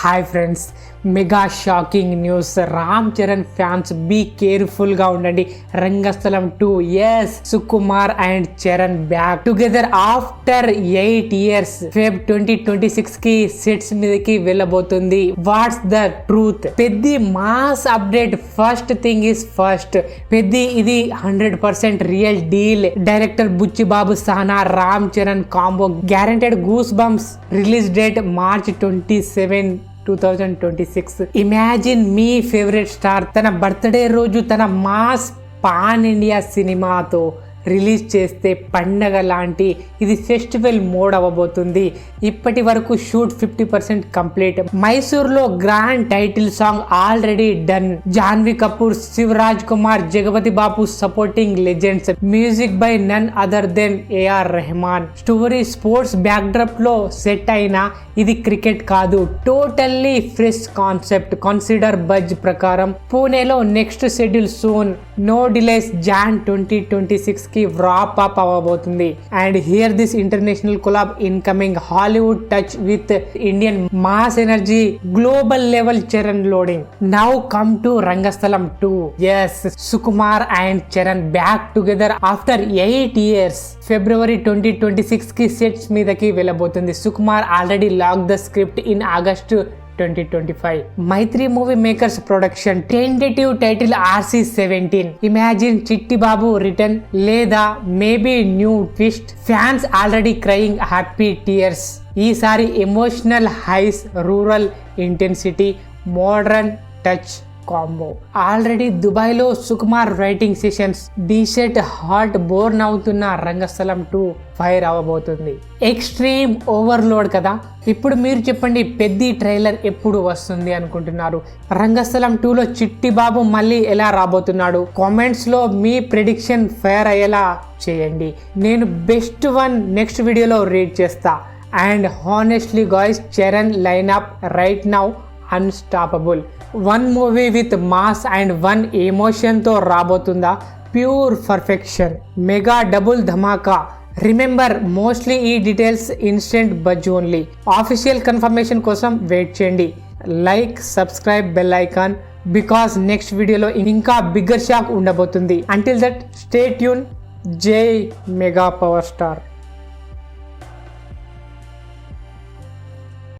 Hi friends mega shocking news. Ram Charan fans be కేర్ఫుల్గా ఉండండి. Rangasthalam two. S Sukumar and Charan back together after eight years. Feb twenty twenty సిక్స్కి sets మీదకి వెళ్ళబోతుంది. What's the truth? Peddi mass update. First thing is first. Peddi ఇది hundred percent real deal. Director Buchibabu Sahana Ram Charan combo. Guaranteed goosebumps release date March twenty seven. Two thousand twenty six imagine మీ favourite star తన birthday రోజు తన mass pan India సినిమాతో release చేస్తే పండగ లాంటి ఇది festival mode అవ్వబోతుంది. ఇప్పటి వరకు shoot fifty percent complete. మైసూర్లో grand title song already done. Janhvi Kapoor Shivaraj Kumar Jagapathi Babu supporting legends. Music by none other than A R Rahman. Story sports బ్యాక్డ్రప్లో set అయిన ఇది cricket కాదు. Totally fresh concept. Consider buzz ప్రకారం. పూణేలో next schedule soon. No delays Jan twenty twenty six కి wrap up అవ్వబోతుంది and here this international collab incoming Hollywood touch with Indian mass energy global level Charan loading now come to Rangasthalam two S Sukumar and Charan back together after eight years February twenty twenty సిక్స్కి sets మీదకి వెళ్ళబోతుంది. Sukumar already lock the script in August twenty twenty five Mythri movie makers production tentative title RC seventeen imagine Chitti Babu return లేదా maybe new twist fans already crying happy tears ఈసారి emotional highs rural intensity modern touch combo already దుబాయ్లో Sukumar writing sessions డీషర్ట్ heart born అవుతున్న Rangasthalam two fire అవ్వబోతుంది extreme overload కదా? ఇప్పుడు మీరు చెప్పండి పెద్ద ట్రైలర్ ఎప్పుడు వస్తుంది అనుకుంటున్నారు? రంగస్థలం టూలో చిట్టి బాబు మళ్ళీ ఎలా రాబోతున్నాడు? కామెంట్స్లో మీ ప్రిడిక్షన్ ఫైర్ అయ్యేలా చేయండి. నేను బెస్ట్ వన్ నెక్స్ట్ వీడియోలో రీడ్ చేస్తా. And honestly guys Charan line up right now unstoppable one movie with mass and one ఎమోషన్తో రాబోతుందా? Pure perfection. Mega double Dhamaka. Remember mostly ఈ details instant buzz only. Official confirmation కోసం wait చేయండి. Like subscribe bell icon because next వీడియోలో ఇంకా bigger shock ఉండబోతుంది. Until that stay tune జై mega power star.